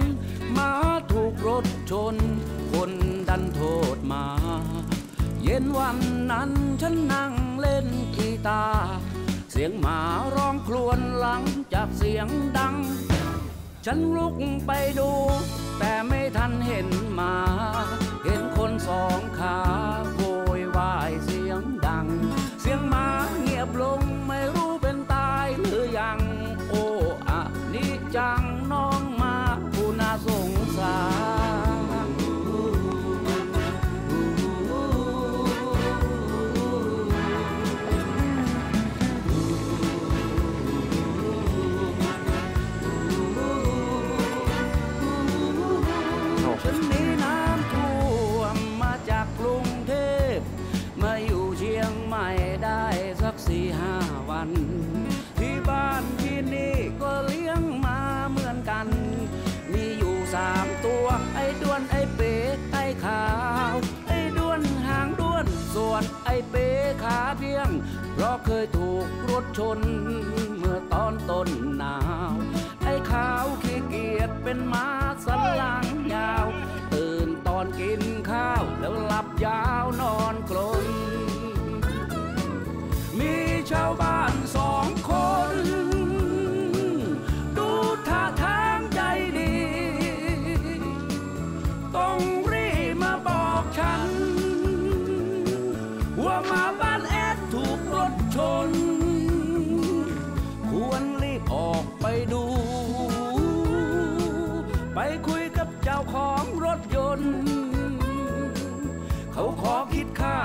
นมาถูกรถชนคนดันโทษมาเย็นวันนั้นฉันนั่งเล่น ตา เสียงหมาร้องครวญหลังจากเสียงดัง ฉันลุกไปดู แต่ไม่ทันเห็นหมา เห็นคนสองขาโวยวายเสียงดัง เสียงหมาเงียบลงไม่รู้เป็นตายหรือยัง โอ้อะนี่จัง กสี่ห้าวัน ที่บ้านที่นี่ก็เลี้ยงมาเหมือนกัน มีอยู่สามตัว ไอ้ด้วนไอ้เป๋ไอ้ขาว ไอ้ด้วนหางด้วน ส่วนไอ้เป๋ขาเพียง เพราะเคยถูกรถชน เมื่อตอนต้นหนาว ไอ้ขาวขี้เกียจเป็นม้าสันหลังยาว ตื่นตอนกินข้าวแล้วหลับยาว คุยกับเจ้าของรถยนต์ เขาขอคิดค่า